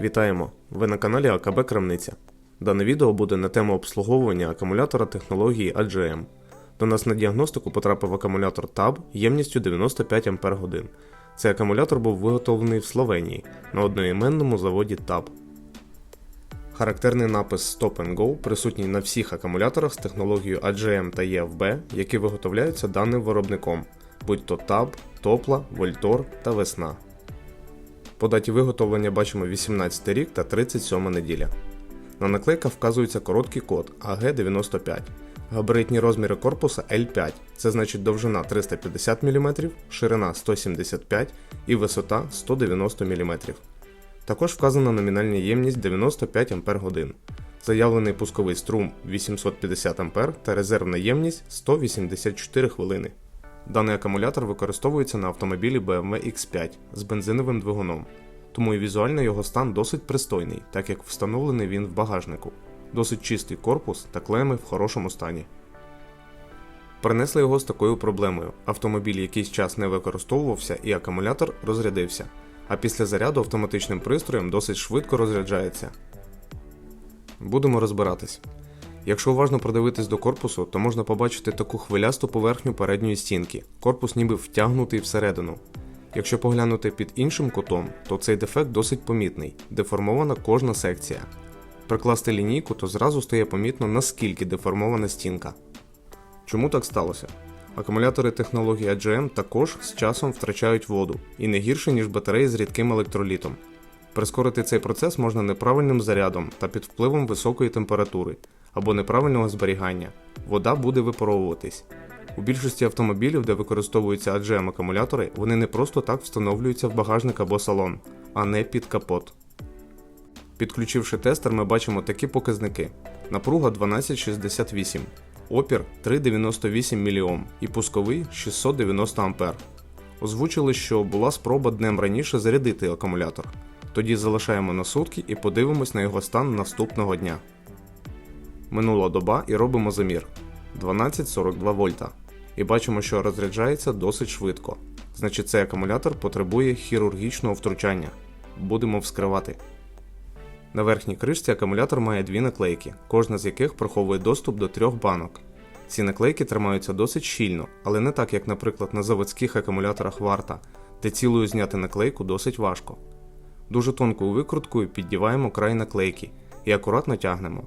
Вітаємо! Ви на каналі АКБ Крамниця. Дане відео буде на тему обслуговування акумулятора технології AGM. До нас на діагностику потрапив акумулятор TAB ємністю 95 Ах. Цей акумулятор був виготовлений в Словенії на одноіменному заводі TAB. Характерний напис Stop and Go присутній на всіх акумуляторах з технологією AGM та EFB, які виготовляються даним виробником, будь то TAB, Топла, Вольтор та Весна. По даті виготовлення бачимо 18 рік та 37 неділя. На наклейках вказується короткий код AG95. Габаритні розміри корпуса L5, це значить довжина 350 мм, ширина 175 і висота 190 мм. Також вказана номінальна ємність 95 Ах. Заявлений пусковий струм 850 А та резервна ємність 184 хвилини. Даний акумулятор використовується на автомобілі BMW X5 з бензиновим двигуном, тому і візуально його стан досить пристойний, так як встановлений він в багажнику. Досить чистий корпус та клеми в хорошому стані. Принесли його з такою проблемою. Автомобіль якийсь час не використовувався і акумулятор розрядився, а після заряду автоматичним пристроєм досить швидко розряджається. Будемо розбиратись. Якщо уважно придивитись до корпусу, то можна побачити таку хвилясту поверхню передньої стінки. Корпус ніби втягнутий всередину. Якщо поглянути під іншим кутом, то цей дефект досить помітний, деформована кожна секція. Прикласти лінійку, то зразу стає помітно наскільки деформована стінка. Чому так сталося? Акумулятори технології AGM також з часом втрачають воду і не гірше, ніж батареї з рідким електролітом. Прискорити цей процес можна неправильним зарядом та під впливом високої температури або неправильного зберігання. Вода буде випаровуватись. У більшості автомобілів, де використовуються AGM акумулятори, вони не просто так встановлюються в багажник або салон, а не під капот. Підключивши тестер, ми бачимо такі показники: напруга 1268, опір 398 мОм і пусковий 690 А. Озвучили, що була спроба днем раніше зарядити акумулятор. Тоді залишаємо на сутки і подивимось на його стан наступного дня. Минула доба і робимо замір 1242 вольта. І бачимо, що розряджається досить швидко. Значить, цей акумулятор потребує хірургічного втручання. Будемо вскривати. На верхній кришці акумулятор має дві наклейки, кожна з яких приховує доступ до трьох банок. Ці наклейки тримаються досить щільно, але не так, як, наприклад, на заводських акумуляторах варта, де цілою зняти наклейку досить важко. Дуже тонкою викруткою піддіваємо край наклейки і акуратно тягнемо.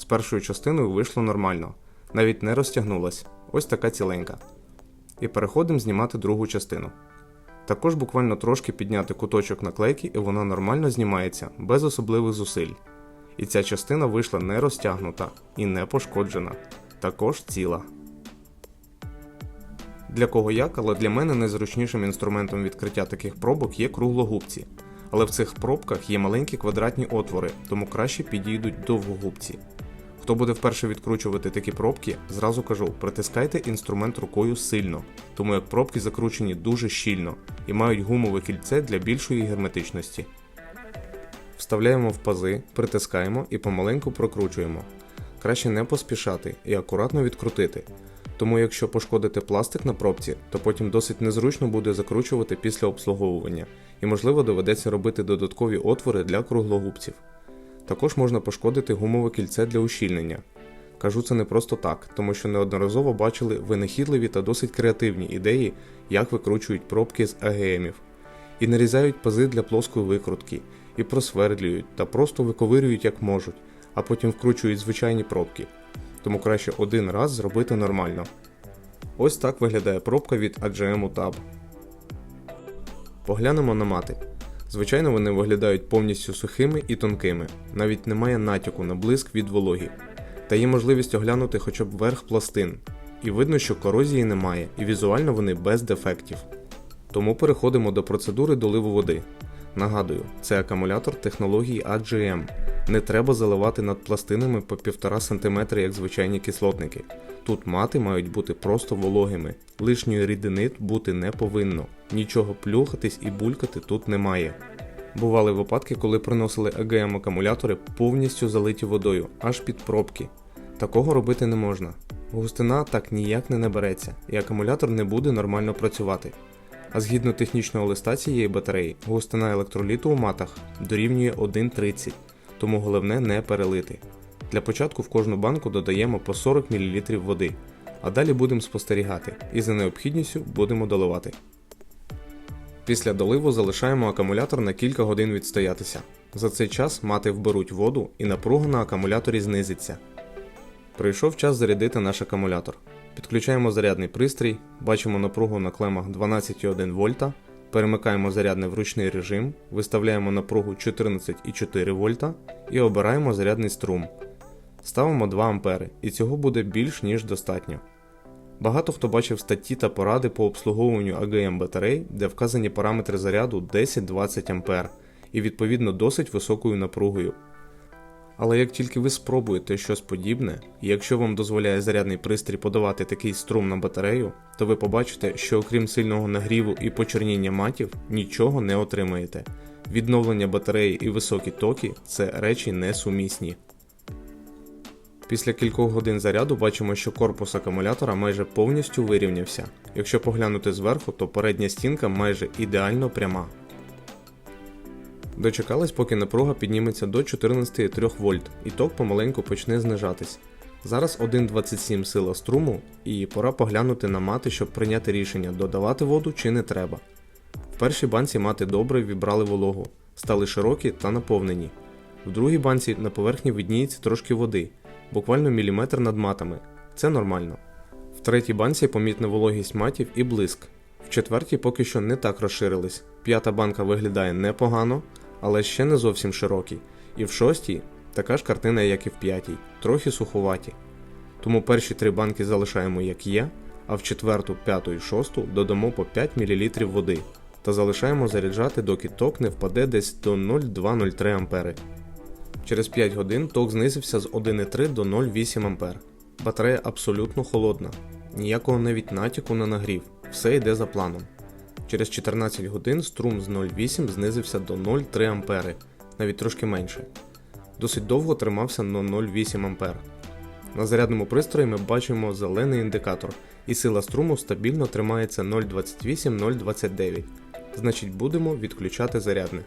З першою частиною вийшло нормально, навіть не розтягнулась, ось така ціленька. І переходимо знімати другу частину. Також буквально трошки підняти куточок наклейки і вона нормально знімається, без особливих зусиль. І ця частина вийшла не розтягнута і не пошкоджена, також ціла. Для кого як, але для мене найзручнішим інструментом відкриття таких пробок є круглогубці. Але в цих пробках є маленькі квадратні отвори, тому краще підійдуть довгогубці. Хто буде вперше відкручувати такі пробки, зразу кажу, притискайте інструмент рукою сильно, тому як пробки закручені дуже щільно і мають гумове кільце для більшої герметичності. Вставляємо в пази, притискаємо і помаленьку прокручуємо. Краще не поспішати і акуратно відкрутити. Тому якщо пошкодити пластик на пробці, то потім досить незручно буде закручувати після обслуговування, і можливо доведеться робити додаткові отвори для круглогубців. Також можна пошкодити гумове кільце для ущільнення. Кажу це не просто так, тому що неодноразово бачили винахідливі та досить креативні ідеї, як викручують пробки з АГМів. І нарізають пази для плоскої викрутки, і просвердлюють та просто виковирюють як можуть, а потім вкручують звичайні пробки. Тому краще один раз зробити нормально. Ось так виглядає пробка від AGM Tab. Поглянемо на мати. Звичайно, вони виглядають повністю сухими і тонкими, навіть немає натяку на блиск від вологі. Та є можливість оглянути хоча б верх пластин. І видно, що корозії немає, і візуально вони без дефектів. Тому переходимо до процедури доливу води. Нагадую, це акумулятор технології AGM. Не треба заливати над пластинами по 1,5 см, як звичайні кислотники. Тут мати мають бути просто вологими, лишньої рідини бути не повинно, нічого плюхатись і булькати тут немає. Бували випадки, коли приносили АГМ акумулятори повністю залиті водою, аж під пробки. Такого робити не можна. Густина так ніяк не набереться, і акумулятор не буде нормально працювати. А згідно технічного листа цієї батареї, густина електроліту у матах дорівнює 1,30, тому головне не перелити. Для початку в кожну банку додаємо по 40 мл води, а далі будемо спостерігати і за необхідністю будемо доливати. Після доливу залишаємо акумулятор на кілька годин відстоятися. За цей час мати вберуть воду і напруга на акумуляторі знизиться. Прийшов час зарядити наш акумулятор. Підключаємо зарядний пристрій, бачимо напругу на клемах 12,1 вольта, перемикаємо зарядний в ручний режим, виставляємо напругу 14,4 вольта і обираємо зарядний струм. Ставимо 2 А і цього буде більш ніж достатньо. Багато хто бачив статті та поради по обслуговуванню АГМ батарей, де вказані параметри заряду 10-20 А і відповідно досить високою напругою. Але як тільки ви спробуєте щось подібне, і якщо вам дозволяє зарядний пристрій подавати такий струм на батарею, то ви побачите, що окрім сильного нагріву і почерніння матів, нічого не отримаєте. Відновлення батареї і високі токи це речі несумісні. Після кількох годин заряду бачимо, що корпус акумулятора майже повністю вирівнявся. Якщо поглянути зверху, то передня стінка майже ідеально пряма. Дочекались, поки напруга підніметься до 14,3 вольт і ток помаленьку почне знижатись. Зараз 1,27 сила струму, і пора поглянути на мати, щоб прийняти рішення, додавати воду чи не треба. В першій банці мати добре вібрали вологу, стали широкі та наповнені. В другій банці на поверхні видніється трошки води, буквально міліметр над матами. Це нормально. В третій банці помітна вологість матів і блиск. В четвертій поки що не так розширились. П'ята банка виглядає непогано, але ще не зовсім широкі. І в шостій така ж картина, як і в п'ятій, трохи суховаті. Тому перші три банки залишаємо як є, а в четверту, п'яту і шосту додамо по 5 мл води та залишаємо заряджати, доки ток не впаде десь до 0,203 А. Через 5 годин ток знизився з 1,3 до 0,8 А. Батарея абсолютно холодна, ніякого навіть натяку на нагрів, все йде за планом. Через 14 годин струм з 0,8 знизився до 0,3 А, навіть трошки менше. Досить довго тримався на 0,8 А. На зарядному пристрої ми бачимо зелений індикатор, і сила струму стабільно тримається 0,28-0,29. Значить будемо відключати зарядне.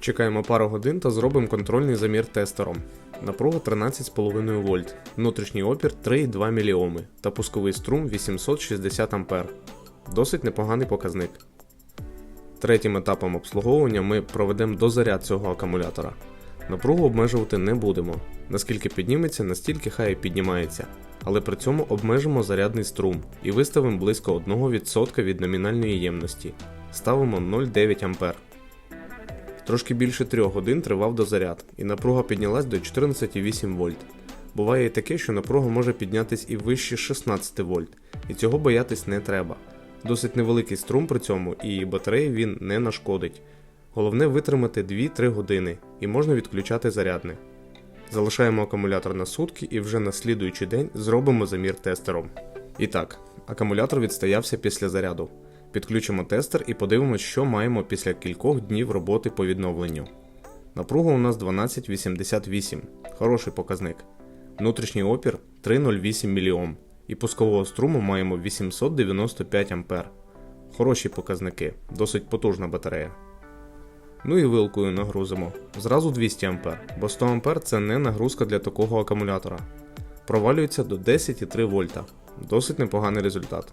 Чекаємо пару годин та зробимо контрольний замір тестером. Напруга 13,5 вольт, внутрішній опір 3,2 мОм та пусковий струм 860 А. Досить непоганий показник. Третім етапом обслуговування ми проведемо дозаряд цього акумулятора. Напругу обмежувати не будемо. Наскільки підніметься, настільки хай і піднімається. Але при цьому обмежимо зарядний струм і виставимо близько 1% від номінальної ємності. Ставимо 0,9 А. Трошки більше 3 годин тривав дозаряд, і напруга піднялась до 14,8 вольт. Буває і таке, що напруга може піднятись і вище 16 вольт, і цього боятись не треба. Досить невеликий струм при цьому, і батареї він не нашкодить. Головне витримати 2-3 години і можна відключати зарядне. Залишаємо акумулятор на сутки і вже на слідуючий день зробимо замір тестером. І так, акумулятор відстоявся після заряду. Підключимо тестер і подивимось, що маємо після кількох днів роботи по відновленню. Напруга у нас 1288, хороший показник. Внутрішній опір 308 мОм. І пускового струму маємо 895 А. Хороші показники, досить потужна батарея. Ну і вилкою нагрузимо. Зразу 200 А, бо 100 А це не нагрузка для такого акумулятора. Провалюється до 10,3 вольта. Досить непоганий результат.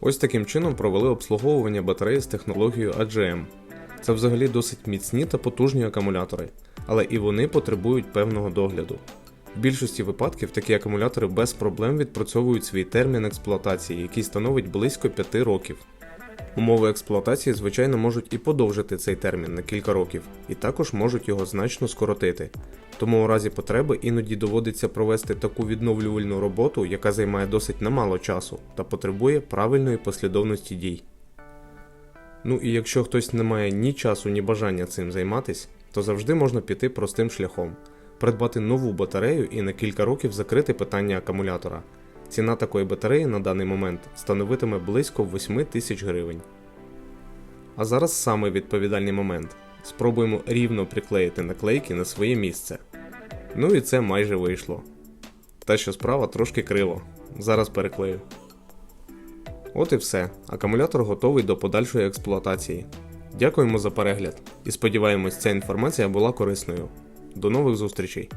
Ось таким чином провели обслуговування батареї з технологією AGM. Це взагалі досить міцні та потужні акумулятори, але і вони потребують певного догляду. В більшості випадків такі акумулятори без проблем відпрацьовують свій термін експлуатації, який становить близько 5 років. Умови експлуатації, звичайно, можуть і подовжити цей термін на кілька років, і також можуть його значно скоротити. Тому у разі потреби іноді доводиться провести таку відновлювальну роботу, яка займає досить немало часу та потребує правильної послідовності дій. Ну і якщо хтось не має ні часу, ні бажання цим займатись, то завжди можна піти простим шляхом придбати нову батарею і на кілька років закрити питання акумулятора. Ціна такої батареї на даний момент становитиме близько 8 тисяч гривень. А зараз саме відповідальний момент. Спробуємо рівно приклеїти наклейки на своє місце. Ну і це майже вийшло. Та що справа трошки криво. Зараз переклею. От і все. Акумулятор готовий до подальшої експлуатації. Дякуємо за перегляд і сподіваємось, ця інформація була корисною. До нових зустрічей!